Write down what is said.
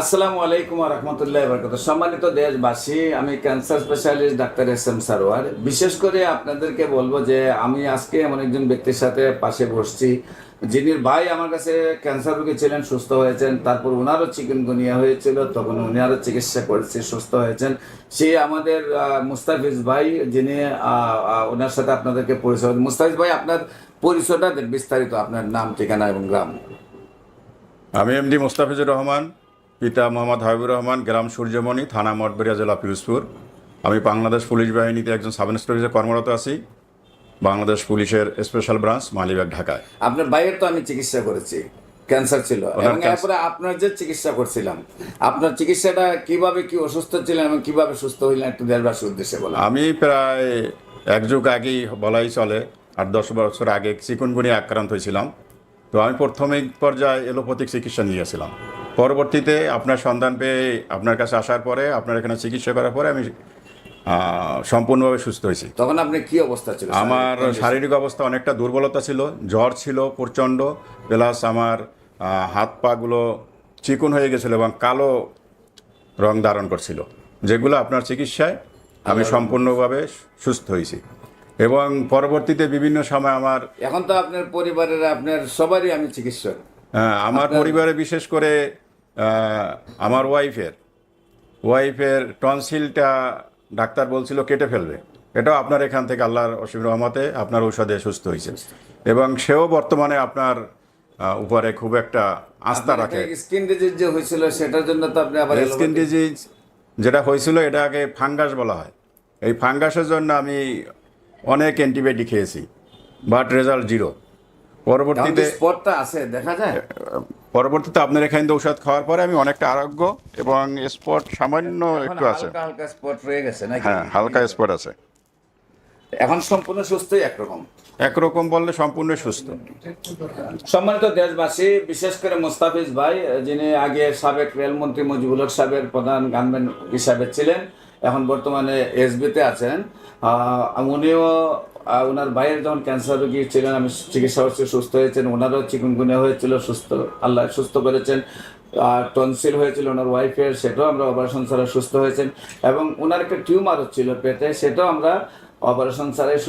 আসসালামু আলাইকুম রহমতুল্লাহ বরকত সম্মানিত দেশবাসী, আমি cancer specialist doctor S M Sarwar. বিশেষ করে আপনাদেরকে বলব যে, আমি আজকে এমন একজন ব্যক্তির সাথে পাশে বসছি, যিনি ভাই আমার কাছে ক্যান্সার রোগী ছিলেন, সুস্থ হয়েছেন। তারপর ওনারও চিকেনগুনিয়া হয়েছিল, তখন উনি আরও চিকিৎসা করেছে, সুস্থ হয়েছেন। সেই আমাদের মুস্তাফিজ ভাই, যিনি ওনার সাথে আপনাদেরকে পরিচয় মুস্তাফিজ ভাই, আপনার পরিচয়টা বিস্তারিত আপনার নাম, ঠিকানা এবং গ্রাম। আমি এমডি মুস্তাফিজুর রহমান পিতা মোহাম্মদ হাবিবুর রহমান গ্রাম সূর্যমণি থানা মঠবেরিয়া জেলা পিরোজপুর আমি বাংলাদেশ পুলিশ বাহিনীতে একজন সাব ইন্সপেক্টর হিসেবে কর্মরত আছি। বাংলাদেশ পুলিশের স্পেশাল ব্রাঞ্চ মালিবাগ ঢাকায়। আপনার ভাইয়ের তো আমি চিকিৎসা করেছি। ক্যান্সার ছিল। এবং এরপরে আপনার যে চিকিৎসা করছিলাম আপনার চিকিৎসাটা কীভাবে কি অসুস্থ ছিলেন এবং কীভাবে সুস্থ হইলেন একটু দেশবাসীর উদ্দেশ্যে বলা আমি প্রায় এক যুগ আগেই বলাই চলে আট দশ বছর আগে চিকুনগুনি আক্রান্ত হয়েছিলাম। তো আমি প্রাথমিক পর্যায়ে এলোপ্যাথিক চিকিৎসা নিয়েছিলাম। পরবর্তীতে আপনার সন্ধান পেয়ে আপনার কাছে আসার পরে আপনার এখানে চিকিৎসা করার পরে আমি সম্পূর্ণভাবে সুস্থ হয়েছি। তখন আপনি কি অবস্থা ছিল? আমার শারীরিক অবস্থা অনেকটা দুর্বলতা ছিল জ্বর ছিল প্রচণ্ড প্লাস আমার হাত পাগুলো চিকুন হয়ে গেছিল এবং কালো রং ধারণ করছিল যেগুলো আপনার চিকিৎসায় আমি সম্পূর্ণভাবে সুস্থ হয়েছি। এবং পরবর্তীতে বিভিন্ন সময় আমার এখন তো আপনার পরিবারের আপনার সবারই আমি চিকিৎসক। হ্যাঁ, আমার পরিবারে বিশেষ করে আমার ওয়াইফের ওয়াইফের টনসিলটা ডাক্তার বলছিল কেটে ফেলবে। এটাও আপনার এখান থেকে আল্লাহর অসীম রহমতে আপনার ঔষধে সুস্থ হয়েছে। এবং সেও বর্তমানে আপনার উপরে খুব একটা আস্থা রাখে। স্কিন ডিজিজ যে হয়েছিল সেটার জন্য তো আপনি আবার স্কিন ডিজিজ যেটা হয়েছিল এটা আগে ফাঙ্গাস বলা হয়। এই ফাঙ্গাসের জন্য আমি অনেক অ্যান্টিবায়োটিক খেয়েছি বাট রেজাল্ট জিরো পরবর্তীতে স্পটটা আছে দেখা যায়? পরবর্তীতে আপনার এখানে ঔষধ খাওয়ার পরে আমি অনেকটা আরোগ্য এবং স্পট সামান্য একটু আছে। হালকা স্পট রয়ে গেছে নাকি? হ্যাঁ হালকা স্পট আছে। এখন সম্পূর্ণ সুস্থই একরকম? একরকম বললে সম্পূর্ণ সুস্থ। সম্মানিত দেশবাসী বিশেষ করে মোস্তাফিজ ভাই যিনি আগে সাবেক রেলমন্ত্রী মুজিবুল হক সাহেবের প্রধান গানম্যান হিসাবে ছিলেন এখন বর্তমানে এসবিতে আছেন। উনিও ওনার ভাইয়ের যখন ক্যান্সার রোগী ছিলেন, আমি চিকিৎসা হচ্ছে সুস্থ হয়েছেন। ওনারও চিকুনগুনে হয়েছিল, সুস্থ, আল্লাহ সুস্থ করেছেন। আর টনসিল হয়েছিল ওনার ওয়াইফের সেটাও আমরা অপারেশন ছাড়া সুস্থ হয়েছেন। এবং ওনার একটা টিউমার হচ্ছিল পেটে, সেটাও আমরা অপারেশন ছাড়াই